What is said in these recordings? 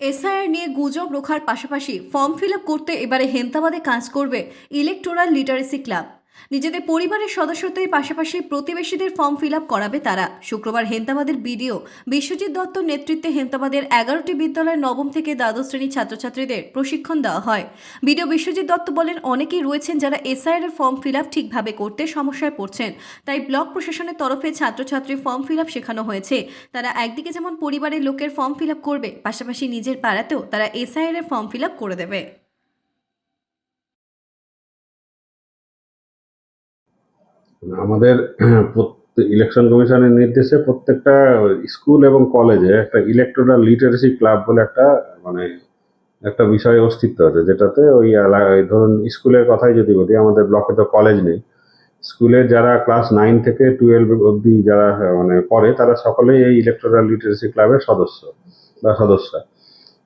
SIR নিয়ে গুজব রোখার পাশাপাশি ফর্ম ফিল করতে এবারে হেমতাবাদে কাজ করবে ইলেকটোরাল লিটারেসি ক্লাব। নিজেদের পরিবারের সদস্যদের পাশাপাশি প্রতিবেশীদের ফর্ম ফিল আপ করাবে তারা। শুক্রবার হেমতাবাদের বিডিও বিশ্বজিৎ দত্তর নেতৃত্বে হেমতাবাদের এগারোটি বিদ্যালয়ের নবম থেকে দ্বাদশ শ্রেণির ছাত্রছাত্রীদের প্রশিক্ষণ দেওয়া হয়। বিডিও বিশ্বজিৎ দত্ত বলেন, অনেকেই রয়েছেন যারা এসআইআর এর ফর্ম ফিল আপ ঠিকভাবে করতে সমস্যায় পড়ছেন, তাই ব্লক প্রশাসনের তরফে ছাত্রছাত্রী ফর্ম ফিল আপ শেখানো হয়েছে। তারা একদিকে যেমন পরিবারের লোকের ফর্ম ফিল আপ করবে, পাশাপাশি নিজের পাড়াতেও তারা এসআইআর এর ফর্ম ফিল আপ করে দেবে। আমাদের ইলেকশন কমিশনের নির্দেশে প্রত্যেকটা স্কুল এবং কলেজে একটা ইলেকট্রাল লিটারেসি ক্লাব বলে একটা মানে একটা বিষয় অস্তিত্ব আছে, যেটাতে ওই এলা- এই ধরুন স্কুলের কথাই যদি বলি, আমাদের ব্লকে তো কলেজ নেই। স্কুলের যারা ক্লাস নাইন থেকে টুয়েলভ অবধি যারা মানে পড়ে, তারা সকলেই এই ইলেকট্রাল লিটারেসি ক্লাবের সদস্য বা সদস্যা।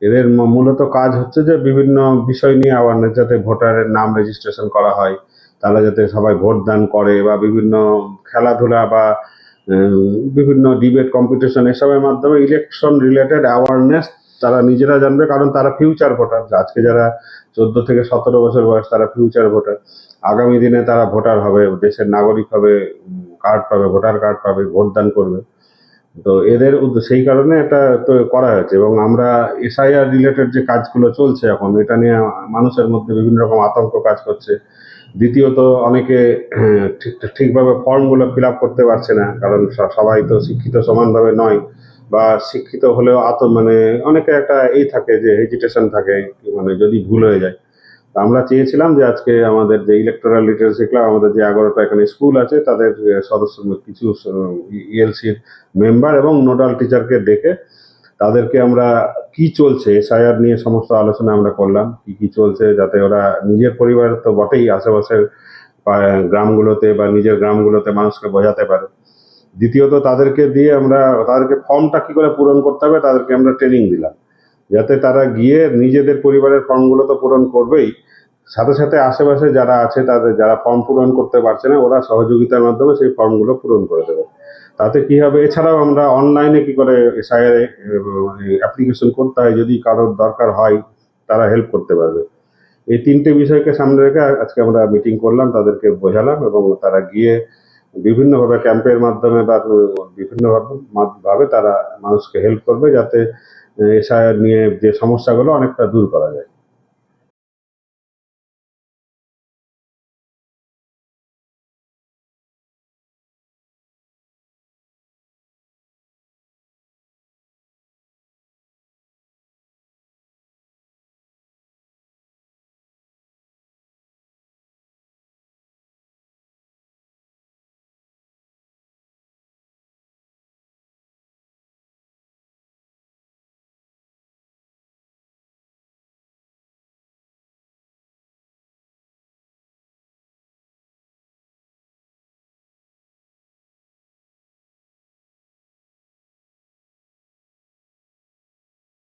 এদের মূলত কাজ হচ্ছে যে বিভিন্ন বিষয় নিয়ে অ্যাওয়ারনেস যাতে ভোটারের নাম রেজিস্ট্রেশন করা হয় তারা যাতে সবাই ভোট দান করে বা বিভিন্ন খেলাধুলা বা বিভিন্ন ডিবেট কম্পিটিশন এসবের মাধ্যমে ইলেকশন রিলেটেড অ্যাওয়ারনেস তারা নিজেরা জানবে, কারণ তারা ফিউচার ভোটার আজকে যারা চোদ্দ থেকে সতেরো বছর বয়স, তারা ফিউচার ভোটার আগামী দিনে তারা ভোটার হবে, দেশের নাগরিক হবে কার্ড পাবে ভোটার কার্ড পাবে ভোট দান করবে। তো এদের সেই কারণে এটা তো করা হয়েছে এবং আমরা এসআইআর রিলেটেড যে কাজগুলো চলছে এখন, এটা নিয়ে মানুষের মধ্যে বিভিন্ন রকম আতঙ্ক কাজ করছে। দ্বিতীয়ত, অনেকে ঠিক, ঠিকভাবে ফর্মগুলো ফিল আপ করতে পারছে না, কারণ সবাই তো শিক্ষিত সমানভাবে নয় বা শিক্ষিত হলেও আত মানে অনেকে একটা এই থাকে যে হেজিটেশন থাকে মানে যদি ভুল হয়ে যায়। আমরা চেয়েছিলাম যে আজকে আমাদের যে ইলেকট্রাল লিটারেসি ক্লাব আমাদের যে এগারোটা এখানে স্কুল আছে, তাদের সদস্য কিছু ইএলসির মেম্বার এবং নোডাল টিচারকে ডেকে তাদেরকে আমরা কি চলছে এসআইআর নিয়ে সমস্ত আলোচনা আমরা করলাম, কি কি চলছে, যাতে ওরা নিজের পরিবার তো বটেই আশেপাশের গ্রামগুলোতে বা নিজের গ্রামগুলোতে মানুষকে বোঝাতে পারে। দ্বিতীয়ত তাদেরকে দিয়ে আমরা, তাদেরকে ফর্মটা কি করে পূরণ করতে হবে, তাদেরকে আমরা ট্রেনিং দিলাম। যাতে তারা গিয়ে নিজেদের পরিবারের ফর্মগুলো তো পূরণ করবেই। সাথে সাথে আশেপাশে যারা আছে তাদের, যারা ফর্ম পূরণ করতে পারছে না, ওরা সহযোগিতার মাধ্যমে সেই ফর্মগুলো পূরণ করে দেবে। তাতে কি হবে? এছাড়াও আমরা অনলাইনে কি করে অ্যাপ্লিকেশন করতে হয়? যদি কারোর দরকার হয়, তারা হেল্প করতে পারবে। এই তিনটে বিষয়কে সামনে রেখে আজকে আমরা মিটিং করলাম, তাদেরকে বোঝালাম এবং তারা গিয়ে বিভিন্নভাবে ক্যাম্পের মাধ্যমে বা বিভিন্নভাবে ভাবে তারা মানুষকে হেল্প করবে যাতে এসআইআর নিয়ে যে সমস্যাগুলো অনেকটা দূর করা যায়।